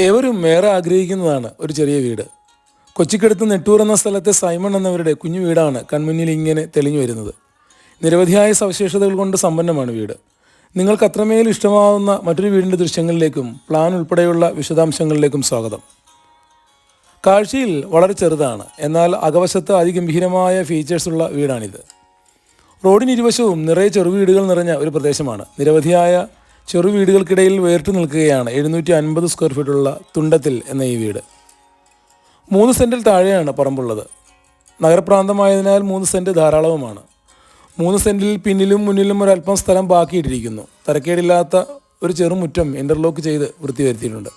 ഏവരും ഏറെ ആഗ്രഹിക്കുന്നതാണ് ഒരു ചെറിയ വീട്. കൊച്ചിക്കടുത്ത് നെട്ടൂർ എന്ന സ്ഥലത്തെ സൈമൺ എന്നവരുടെ കുഞ്ഞു വീടാണ് കൺമുന്നിൽ ഇങ്ങനെ തെളിഞ്ഞു വരുന്നത്. നിരവധിയായ സവിശേഷതകൾ കൊണ്ട് സമ്പന്നമാണ് വീട്. നിങ്ങൾക്ക് അത്രമേൽ ഇഷ്ടമാവുന്ന മറ്റൊരു വീടിന്റെ ദൃശ്യങ്ങളിലേക്കും പ്ലാൻ ഉൾപ്പെടെയുള്ള വിശദാംശങ്ങളിലേക്കും സ്വാഗതം. കാഴ്ചയിൽ വളരെ ചെറുതാണ് എന്നാൽ അകവശത്ത് അതിഗംഭീരമായ ഫീച്ചേഴ്സുള്ള വീടാണിത്. റോഡിന് ഇരുവശവും നിറയെ ചെറുവീടുകൾ നിറഞ്ഞ ഒരു പ്രദേശമാണ്. നിരവധിയായ ചെറുവീടുകൾക്കിടയിൽ വേറിട്ട് നിൽക്കുകയാണ് എഴുന്നൂറ്റി അൻപത് സ്ക്വയർ ഫീറ്റുള്ള തുണ്ടത്തിൽ എന്ന ഈ വീട്. മൂന്ന് സെന്റിൽ താഴെയാണ് പറമ്പുള്ളത്. നഗരപ്രാന്തമായതിനാൽ മൂന്ന് സെന്റ് ധാരാളവുമാണ്. മൂന്ന് സെന്റിൽ പിന്നിലും മുന്നിലും ഒരല്പം സ്ഥലം ബാക്കിയിട്ടിരിക്കുന്നു. തരക്കേടില്ലാത്ത ഒരു ചെറുമുറ്റം ഇന്റർലോക്ക് ചെയ്ത് വൃത്തി വരുത്തിയിട്ടുണ്ട്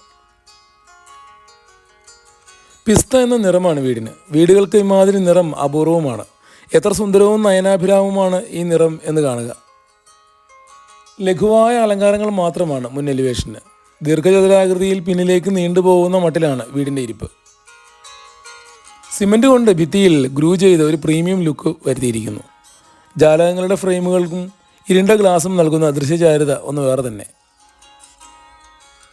പിസ്ത എന്ന നിറമാണ് വീടിന്. വീടുകൾക്ക് ഇമാതിരി നിറം അപൂർവമാണ് എത്ര സുന്ദരവും നയനാഭിരാമവുമാണ് ഈ നിറം എന്ന് കാണുക. ലഘുവായ അലങ്കാരങ്ങൾ മാത്രമാണ് മുൻ എലിവേഷന് ദീർഘചതുരാകൃതിയിൽ പിന്നിലേക്ക് നീണ്ടുപോകുന്ന മട്ടിലാണ് വീടിന്റെ ഇരിപ്പ്. സിമന്റ് കൊണ്ട് ഭിത്തിയിൽ ഗ്രൂ ചെയ്ത ഒരു പ്രീമിയം ലുക്ക് വരുത്തിയിരിക്കുന്നു. ജാലകങ്ങളുടെ ഫ്രെയിമുകൾക്കും ഇരുണ്ട ഗ്ലാസും നൽകുന്ന ദൃശ്യചാരുത ഒന്ന് വേറെ തന്നെ.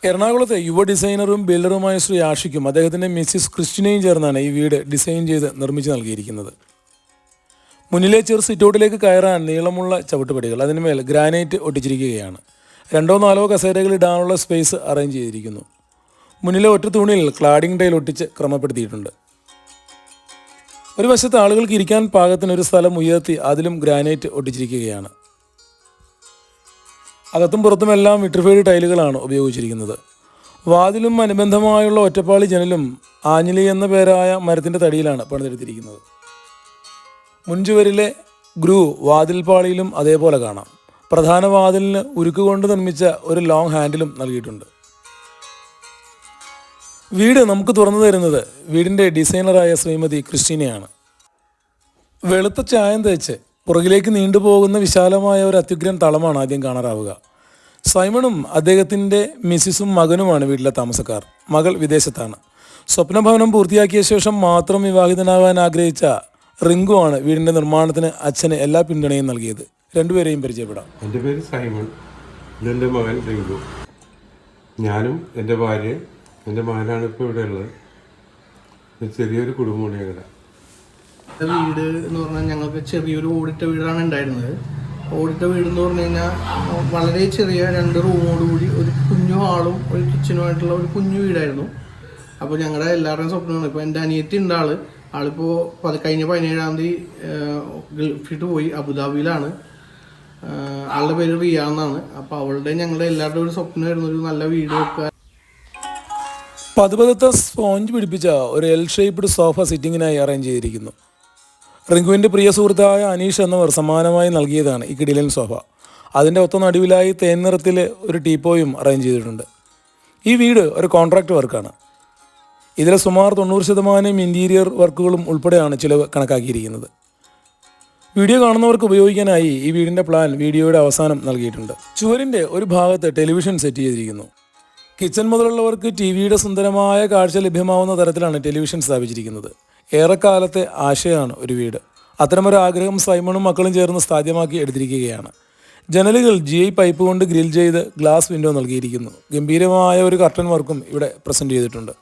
എറണാകുളത്തെ യുവ ഡിസൈനറും ബിൽഡറുമായ ശ്രീ ആഷിക്കും അദ്ദേഹത്തിന്റെ മിസ്സിസ് ക്രിസ്റ്റിനെയും ചേർന്നാണ് ഈ വീട് ഡിസൈൻ ചെയ്ത് നിർമ്മിച്ച് നൽകിയിരിക്കുന്നത്. മുന്നിലെ ചെറു സിറ്റൗട്ടിലേക്ക് കയറാൻ നീളമുള്ള ചവിട്ടുപടികൾ അതിനുമേൽ ഗ്രാനൈറ്റ് ഒട്ടിച്ചിരിക്കുകയാണ്. രണ്ടോ നാലോ കസേരകൾ ഇടാനുള്ള സ്പേസ് അറേഞ്ച് ചെയ്തിരിക്കുന്നു. മുന്നിലെ ഒറ്റ തൂണിൽ ക്ലാഡിംഗ് ടൈൽ ഒട്ടിച്ച് ക്രമപ്പെടുത്തിയിട്ടുണ്ട്. ഒരു വശത്ത് ആളുകൾക്ക് ഇരിക്കാൻ പാകത്തിന് ഒരു സ്ഥലം ഉയർത്തി അതിലും ഗ്രാനൈറ്റ് ഒട്ടിച്ചിരിക്കുകയാണ്. അകത്തും പുറത്തുമെല്ലാം വിട്രിഫൈഡ് ടൈലുകളാണ് ഉപയോഗിച്ചിരിക്കുന്നത്. വാതിലും അനുബന്ധമായുള്ള ഒറ്റപ്പാളി ജനലും ആഞ്ഞിലി എന്ന പേരായ മരത്തിന്റെ തടിയിലാണ് പണിതെടുത്തിരിക്കുന്നത്. മുൻചുവരിലെ ഗ്രൂ വാതിൽപ്പാളിയിലും അതേപോലെ കാണാം. പ്രധാന വാതിലിന് ഉരുക്കുകൊണ്ട് നിർമ്മിച്ച ഒരു ലോങ് ഹാൻഡിലും നൽകിയിട്ടുണ്ട്. വീട് നമുക്ക് തുറന്നു തരുന്നത് വീടിന്റെ ഡിസൈനറായ ശ്രീമതി ക്രിസ്റ്റീനയാണ് വെളുത്ത ചായം തേച്ച് പുറകിലേക്ക് നീണ്ടുപോകുന്ന വിശാലമായ ഒരു അത്യുഗ്രൻ തളമാണ് ആദ്യം കാണാറാവുക. സൈമണും അദ്ദേഹത്തിന്റെ മിസ്സിസും മകനുമാണ് വീട്ടിലെ താമസക്കാർ. മകൾ വിദേശത്താണ്. സ്വപ്നഭവനം പൂർത്തിയാക്കിയ ശേഷം മാത്രം വിവാഹിതനാകാൻ ആഗ്രഹിച്ച റിങ്കു ആണ് വീടിന്റെ നിർമ്മാണത്തിന് അച്ഛന് എല്ലാ പിന്തുണയും നൽകിയത്. രണ്ടുപേരെയും പരിചയപ്പെടാം. എന്റെ പേര് സൈമൺ. ഇതെന്റെ മകൻ റിങ്കു. ഞാനും എന്റെ ഭാര്യ എന്റെ മകനാണ് ഇപ്പോൾ ഇവിടെ ഉള്ളത്. ഒരു ചെറിയൊരു കുടുംബമാണ് ഞങ്ങളുടെ. വീട് എന്ന് പറഞ്ഞാൽ ഞങ്ങൾക്ക് ചെറിയൊരു ഓടിട്ട വീടാണ് ഉണ്ടായിരുന്നത്. ഓടിട്ട വീട് എന്ന് പറഞ്ഞു കഴിഞ്ഞാൽ വളരെ ചെറിയ രണ്ട് റൂമോടുകൂടി ഒരു കുഞ്ഞു ഹാളും ഒരു കിച്ചനുമായിട്ടുള്ള ഒരു കുഞ്ഞു വീടായിരുന്നു. അപ്പോൾ ഞങ്ങളുടെ എല്ലാവരുടെയും സ്വപ്നമാണ്. ഇപ്പോൾ എന്റെ അനിയത്തി ഉണ്ട് ആൾ. ആളിപ്പോൾ കഴിഞ്ഞ പതിനേഴാം തീയതി ഗൾഫിട്ട് പോയി അബുദാബിയിലാണ്. ആളുടെ പേര് റിയ എന്നാണ്. അപ്പോൾ അവളുടെ ഞങ്ങളുടെ എല്ലാവരുടെയും ഒരു സ്വപ്നമായിരുന്നു ഒരു നല്ല വീട് വെക്കുക പതുപതുത്ത സ്പോഞ്ച് പിടിപ്പിച്ച ഒരു എൽ ഷേപ്ഡ് സോഫ സിറ്റിങ്ങിനായി അറേഞ്ച് ചെയ്തിരിക്കുന്നു. റിങ്കുവിന്റെ പ്രിയ സുഹൃത്തായ അനീഷ് എന്നവർ സമ്മാനമായി നൽകിയതാണ് ഈ കിടിലൻ സോഫ അതിന്റെ ഒത്ത നടുവിലായി തേൻ നിറത്തിൽ ഒരു ടീപ്പോയും അറേഞ്ച് ചെയ്തിട്ടുണ്ട്. ഈ വീട് ഒരു കോൺട്രാക്ട് വർക്കാണ് ഇതിലെ സുമാർ തൊണ്ണൂറ് ശതമാനം ഇന്റീരിയർ വർക്കുകളും ഉൾപ്പെടെയാണ് ചിലവ് കണക്കാക്കിയിരിക്കുന്നത്. വീഡിയോ കാണുന്നവർക്ക് ഉപയോഗിക്കാനായി ഈ വീടിന്റെ പ്ലാൻ വീഡിയോയുടെ അവസാനം നൽകിയിട്ടുണ്ട്. ചുവരിന്റെ ഒരു ഭാഗത്ത് ടെലിവിഷൻ സെറ്റ് ചെയ്തിരിക്കുന്നു. കിച്ചൺ മുതലുള്ളവർക്ക് ടി വിയുടെ സുന്ദരമായ കാഴ്ച ലഭ്യമാവുന്ന തരത്തിലാണ് ടെലിവിഷൻ സ്ഥാപിച്ചിരിക്കുന്നത്. ഏറെക്കാലത്തെ ആശയമാണ് ഒരു വീട്. അത്തരമൊരു ആഗ്രഹം സൈമണും മക്കളും ചേർന്ന് സാധ്യമാക്കി എടുത്തിരിക്കുകയാണ്. ജനലുകൾ ജി ഐ പൈപ്പ് കൊണ്ട് ഗ്രിൽ ചെയ്ത് ഗ്ലാസ് വിൻഡോ നൽകിയിരിക്കുന്നു. ഗംഭീരമായ ഒരു കർട്ടൻ വർക്കും ഇവിടെ പ്രസന്റ് ചെയ്തിട്ടുണ്ട്.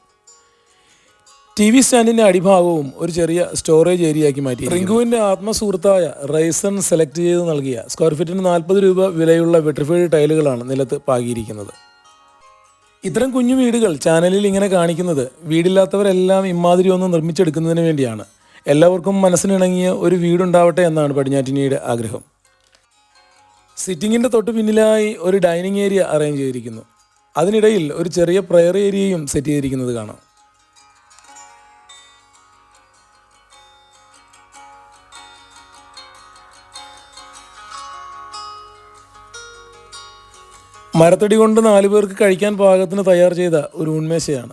ടി വി സ്റ്റാൻഡിന്റെ അടിഭാഗവും ഒരു ചെറിയ സ്റ്റോറേജ് ഏരിയയാക്കി മാറ്റി റിങ്കുവിന്റെ ആത്മസുഹൃത്തായ റൈസൺ സെലക്ട് ചെയ്ത് നൽകിയ സ്ക്വയർ ഫീറ്റിന് നാൽപ്പത് രൂപ വിലയുള്ള വെട്രിഫൈഡ് ടൈലുകളാണ് നിലത്ത് പാകിയിരിക്കുന്നത്. ഇത്തരം കുഞ്ഞു വീടുകൾ ചാനലിൽ ഇങ്ങനെ കാണിക്കുന്നത് വീടില്ലാത്തവരെല്ലാം ഇമാതിരി ഒന്ന് നിർമ്മിച്ചെടുക്കുന്നതിന് വേണ്ടിയാണ്. എല്ലാവർക്കും മനസ്സിനിണങ്ങിയ ഒരു വീടുണ്ടാവട്ടെ എന്നാണ് പടിഞ്ഞാറ്റിനിയുടെ ആഗ്രഹം. സിറ്റിങ്ങിന്റെ തൊട്ട് പിന്നിലായി ഒരു ഡൈനിങ് ഏരിയ അറേഞ്ച് ചെയ്തിരിക്കുന്നു. അതിനിടയിൽ ഒരു ചെറിയ പ്രയർ ഏരിയയും സെറ്റ് ചെയ്തിരിക്കുന്നത് കാണാം. മരത്തടി കൊണ്ട് നാലു പേർക്ക് കഴിക്കാൻ പാകത്തിന് തയ്യാർ ചെയ്ത ഒരു ഉന്മേശയാണ്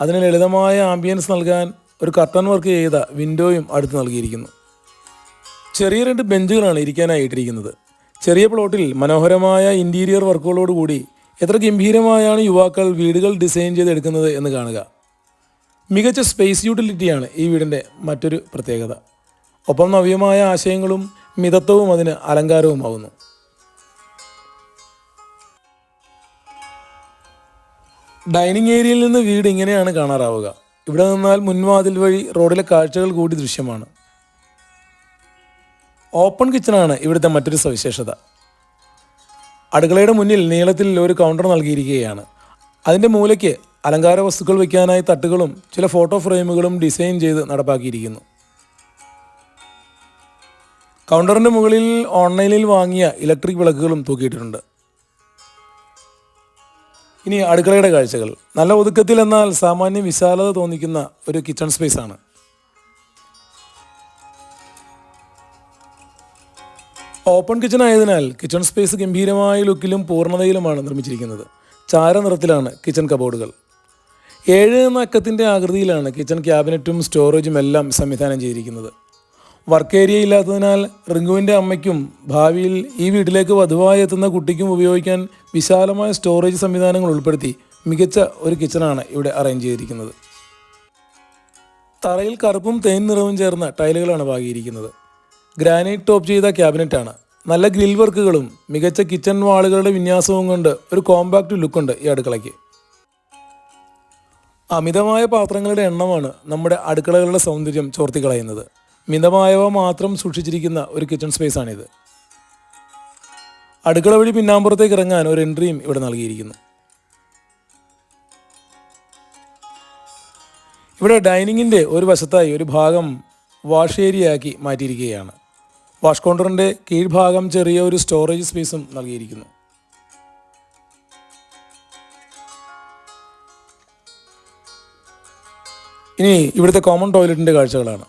അതിന് ലളിതമായ ആംബിയൻസ് നൽകാൻ ഒരു കർട്ടൻ വർക്ക് ചെയ്ത വിൻഡോയും അടുത്ത് നൽകിയിരിക്കുന്നു. ചെറിയ രണ്ട് ബെഞ്ചുകളാണ് ഇരിക്കാനായി ഇട്ടിരിക്കുന്നത് ചെറിയ പ്ലോട്ടിൽ മനോഹരമായ ഇന്റീരിയർ വർക്കുകളോടുകൂടി എത്ര ഗംഭീരമായാണ് യുവാക്കൾ വീടുകൾ ഡിസൈൻ ചെയ്തെടുക്കുന്നത് എന്ന് കാണുക. മികച്ച സ്പേസ് യൂട്ടിലിറ്റിയാണ് ഈ വീടിന്റെ മറ്റൊരു പ്രത്യേകത. ഒപ്പം നവ്യമായ ആശയങ്ങളും മിതത്വവും അതിന് അലങ്കാരവുമാവുന്നു. ഡൈനിങ് ഏരിയയിൽ നിന്ന് വീട് ഇങ്ങനെയാണ് കാണാറാവുക. ഇവിടെ നിന്നാൽ മുൻവാതിൽ വഴി റോഡിലെ കാഴ്ചകൾ കൂടി ദൃശ്യമാണ്. ഓപ്പൺ കിച്ചണാണ് ഇവിടുത്തെ മറ്റൊരു സവിശേഷത. അടുക്കളയുടെ മുന്നിൽ നീളത്തിൽ ഒരു കൗണ്ടർ നൽകിയിരിക്കുകയാണ്. അതിന്റെ മൂലയ്ക്ക് അലങ്കാര വസ്തുക്കൾ വയ്ക്കാനായി തട്ടുകളും ചില ഫോട്ടോ ഫ്രെയിമുകളും ഡിസൈൻ ചെയ്ത് നടപ്പാക്കിയിരിക്കുന്നു. കൗണ്ടറിന്റെ മുകളിൽ ഓൺലൈനിൽ വാങ്ങിയ ഇലക്ട്രിക് വിളക്കുകളും തൂക്കിയിട്ടുണ്ട് ഇനി അടുക്കളയുടെ കാഴ്ചകൾ. നല്ല ഒതുക്കത്തിൽ എന്നാൽ സാമാന്യ വിശാലത തോന്നിക്കുന്ന ഒരു കിച്ചൺ സ്പേസ് ആണ്. ഓപ്പൺ കിച്ചൺ ആയതിനാൽ കിച്ചൺ സ്പേസ് ഗംഭീരമായ ലുക്കിലും പൂർണതയിലുമാണ് നിർമ്മിച്ചിരിക്കുന്നത്. ചാര നിറത്തിലാണ് കിച്ചൺ കബോർഡുകൾ ഏഴ് എന്ന അക്കത്തിന്റെ ആകൃതിയിലാണ് കിച്ചൺ ക്യാബിനറ്റും സ്റ്റോറേജും എല്ലാം സംവിധാനം ചെയ്തിരിക്കുന്നത്. വർക്ക് ഏരിയ ഇല്ലാത്തതിനാൽ റിങ്കുവിന്റെ അമ്മയ്ക്കും ഭാവിയിൽ ഈ വീട്ടിലേക്ക് വധുവായി എത്തുന്ന കുട്ടിക്കും ഉപയോഗിക്കാൻ വിശാലമായ സ്റ്റോറേജ് സംവിധാനങ്ങൾ ഉൾപ്പെടുത്തി മികച്ച ഒരു കിച്ചണാണ് ഇവിടെ അറേഞ്ച് ചെയ്തിരിക്കുന്നത്. തറയിൽ കറുപ്പും തേൻ നിറവും ചേർന്ന ടൈലുകളാണ് പാകിയിരിക്കുന്നത്. ഗ്രാനൈറ്റ് ടോപ്പ് ചെയ്ത ക്യാബിനറ്റാണ് നല്ല ഗ്രിൽ വർക്കുകളും മികച്ച കിച്ചൺ വാളുകളുടെ വിന്യാസവും കൊണ്ട് ഒരു കോമ്പാക്റ്റ് ലുക്കുണ്ട് ഈ അടുക്കളയ്ക്ക്. അമിതമായ പാത്രങ്ങളുടെ എണ്ണമാണ് നമ്മുടെ അടുക്കളകളുടെ സൗന്ദര്യം ചോർത്തിക്കളയുന്നത്. മിതമായവ മാത്രം സൂക്ഷിച്ചിരിക്കുന്ന ഒരു കിച്ചൺ സ്പേസാണിത് അടുക്കള വഴി പിന്നാമ്പുറത്തേക്ക് ഇറങ്ങാൻ ഒരു എൻട്രിയും ഇവിടെ നൽകിയിരിക്കുന്നു. ഇവിടെ ഡൈനിങ്ങിന്റെ ഒരു വശത്തായി ഒരു ഭാഗം വാഷ് ഏരിയയാക്കി മാറ്റിയിരിക്കുകയാണ്. വാഷ് കൗണ്ടറിന്റെ കീഴ്ഭാഗം ചെറിയ ഒരു സ്റ്റോറേജ് സ്പേസും നൽകിയിരിക്കുന്നു. ഇനി ഇവിടുത്തെ കോമൺ ടോയ്ലറ്റിന്റെ കാഴ്ചകളാണ്.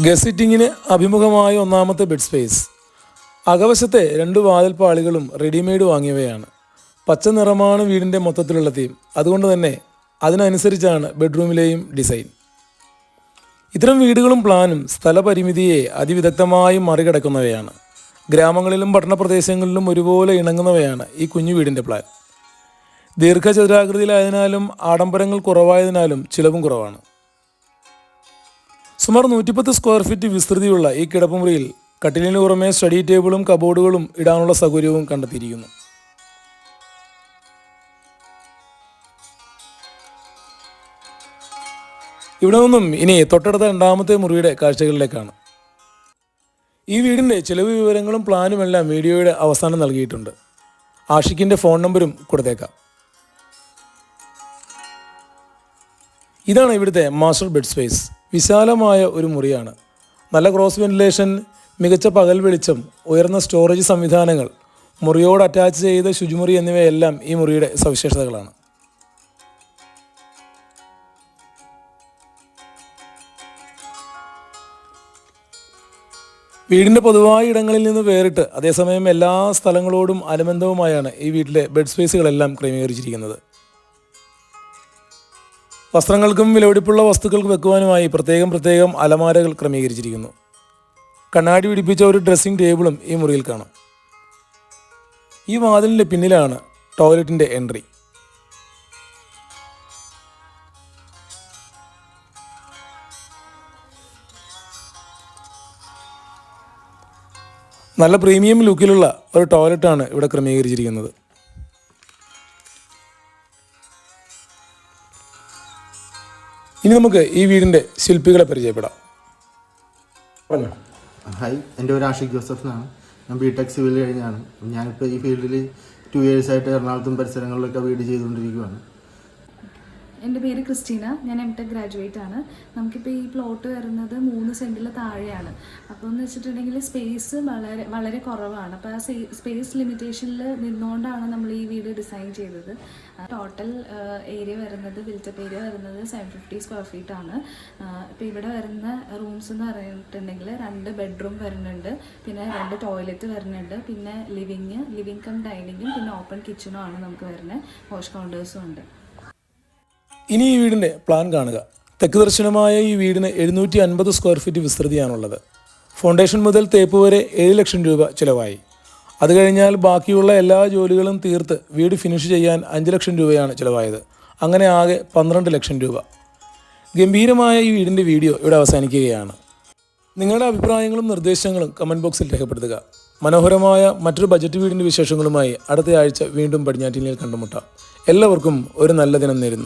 ഗസ്റ്റ് സിറ്റിങ്ങിന് അഭിമുഖമായ ഒന്നാമത്തെ ബെഡ് സ്പേസ് അകവശത്തെ രണ്ട് വാതിൽപ്പാളികളും റെഡിമെയ്ഡ് വാങ്ങിയവയാണ്. പച്ച നിറമാണ് വീടിന്റെ മൊത്തത്തിലുള്ള തീം അതുകൊണ്ട് തന്നെ അതിനനുസരിച്ചാണ് ബെഡ്റൂമിലെയും ഡിസൈൻ ഇത്തരം വീടുകളും പ്ലാനും സ്ഥലപരിമിതിയെ അതിവിദഗ്ധമായി മറികടക്കുന്നവയാണ്. ഗ്രാമങ്ങളിലും പട്ടണപ്രദേശങ്ങളിലും ഒരുപോലെ ഇണങ്ങുന്നവയാണ് ഈ കുഞ്ഞു വീടിന്റെ പ്ലാൻ ദീർഘചതുരാകൃതിയിലായതിനാലും ആഡംബരങ്ങൾ കുറവായതിനാലും ചിലവും കുറവാണ്. സുമാർ നൂറ്റിപ്പത്ത് സ്ക്വയർ ഫീറ്റ് വിസ്തൃതിയുള്ള ഈ കിടപ്പുമുറിയിൽ കട്ടിലിന് പുറമെ സ്റ്റഡി ടേബിളും കബോർഡുകളും ഇടാനുള്ള സൗകര്യവും കണ്ടെത്തിയിരിക്കുന്നു. ഇവിടെ നിന്നും ഇനി തൊട്ടടുത്ത രണ്ടാമത്തെ മുറിയുടെ കാഴ്ചകളിലേക്കാണ്. ഈ വീടിന്റെ ചിലവ് വിവരങ്ങളും പ്ലാനും എല്ലാം വീഡിയോയുടെ അവസാനം നൽകിയിട്ടുണ്ട്. ആഷിക്കിന്റെ ഫോൺ നമ്പരും കൊടുത്തേക്കാം. ഇതാണ് ഇവിടുത്തെ മാസ്റ്റർ ബെഡ് സ്പേസ്. വിശാലമായ ഒരു മുറിയാണ്. നല്ല ക്രോസ് വെന്റിലേഷൻ മികച്ച പകൽ വെളിച്ചം ഉയർന്ന സ്റ്റോറേജ് സംവിധാനങ്ങൾ മുറിയോട് അറ്റാച്ച് ചെയ്ത ശുചിമുറി എന്നിവയെല്ലാം ഈ മുറിയുടെ സവിശേഷതകളാണ്. വീടിന്റെ പൊതുവായ ഇടങ്ങളിൽ നിന്ന് വേറിട്ട് അതേസമയം എല്ലാ സ്ഥലങ്ങളോടും അനുബന്ധവുമായാണ് ഈ വീട്ടിലെ ബെഡ് സ്പേസുകളെല്ലാം ക്രമീകരിച്ചിരിക്കുന്നത്. വസ്ത്രങ്ങൾക്കും വിലപിടിപ്പുള്ള വസ്തുക്കൾക്ക് വെക്കുവാനുമായി പ്രത്യേകം പ്രത്യേകം അലമാരകൾ ക്രമീകരിച്ചിരിക്കുന്നു. കണ്ണാടി പിടിപ്പിച്ച ഒരു ഡ്രസ്സിംഗ് ടേബിളും ഈ മുറിയിൽ കാണാം. ഈ വാതിലിന്റെ പിന്നിലാണ് ടോയ്ലറ്റിന്റെ എൻട്രി. നല്ല പ്രീമിയം ലുക്കിലുള്ള ഒരു ടോയ്ലറ്റാണ് ഇവിടെ ക്രമീകരിച്ചിരിക്കുന്നത്. ഇനി നമുക്ക് ഈ വീടിന്റെ ശില്പികളെ പരിചയപ്പെടാം. പറഞ്ഞോ. ഹായ് എന്റെ പേര് ആഷിഖ് ജോസഫ് എന്നാണ്. ഞാൻ ബി ടെക് സിവിൽ കഴിഞ്ഞാണ്. ഞാനിപ്പോൾ ഈ ഫീൽഡിൽ ടു ഇയേഴ്സായിട്ട് എറണാകുളത്തും പരിസരങ്ങളിലൊക്കെ വീട് ചെയ്തുകൊണ്ടിരിക്കുകയാണ് എന്റെ പേര് ക്രിസ്റ്റീന. ഞാൻ എം ടെക് ഗ്രാജുവേറ്റ് ആണ്. നമുക്കിപ്പോൾ ഈ പ്ലോട്ട് വരുന്നത് മൂന്ന് സെന്റിൽ താഴെയാണ്. അപ്പോൾ എന്ന് വെച്ചിട്ടുണ്ടെങ്കിൽ സ്പേസ് വളരെ വളരെ കുറവാണ്. അപ്പോൾ ആ സ്പേസ് ലിമിറ്റേഷനിൽ നിന്നുകൊണ്ടാണ് നമ്മൾ ഈ വീട് ഡിസൈൻ ചെയ്തത്. ടോട്ടൽ ഏരിയ വരുന്നത് ബിൽറ്റപ്പ് ഏരിയ വരുന്നത് സെവൻ ഫിഫ്റ്റി സ്ക്വയർ ഫീറ്റ് ആണ്. ഇപ്പോൾ ഇവിടെ വരുന്ന റൂംസ് എന്ന് പറഞ്ഞിട്ടുണ്ടെങ്കിൽ രണ്ട് ബെഡ്റൂം വരുന്നുണ്ട്. പിന്നെ രണ്ട് ടോയ്ലറ്റ് വരുന്നുണ്ട്. പിന്നെ ലിവിങ് ലിവിങ് കം ഡൈനിങ്ങും പിന്നെ ഓപ്പൺ കിച്ചണും ആണ് നമുക്ക് വരുന്നത്. വാഷ് കൗണ്ടേഴ്സും ഉണ്ട്. ഇനി ഈ വീടിന്റെ പ്ലാൻ കാണുക. തെക്ക് ദർശനമായ ഈ വീടിന് എഴുന്നൂറ്റി അൻപത് സ്ക്വയർ ഫീറ്റ് വിസ്തൃതിയാണുള്ളത്. ഫൗണ്ടേഷൻ മുതൽ തേപ്പ് വരെ ഏഴ് ലക്ഷം രൂപ ചിലവായി. അത് കഴിഞ്ഞാൽ ബാക്കിയുള്ള എല്ലാ ജോലികളും തീർത്ത് വീട് ഫിനിഷ് ചെയ്യാൻ അഞ്ച് ലക്ഷം രൂപയാണ് ചിലവായത്. അങ്ങനെ ആകെ പന്ത്രണ്ട് ലക്ഷം രൂപ. ഗംഭീരമായ ഈ വീടിന്റെ വീഡിയോ ഇവിടെ അവസാനിക്കുകയാണ്. നിങ്ങളുടെ അഭിപ്രായങ്ങളും നിർദ്ദേശങ്ങളും കമന്റ് ബോക്സിൽ രേഖപ്പെടുത്തുക. മനോഹരമായ മറ്റൊരു ബജറ്റ് വീടിന്റെ വിശേഷങ്ങളുമായി അടുത്ത ആഴ്ച വീണ്ടും പടിഞ്ഞാറ്റിനിൽ കണ്ടുമുട്ടാം. എല്ലാവർക്കും ഒരു നല്ല ദിനം നേരുന്നു.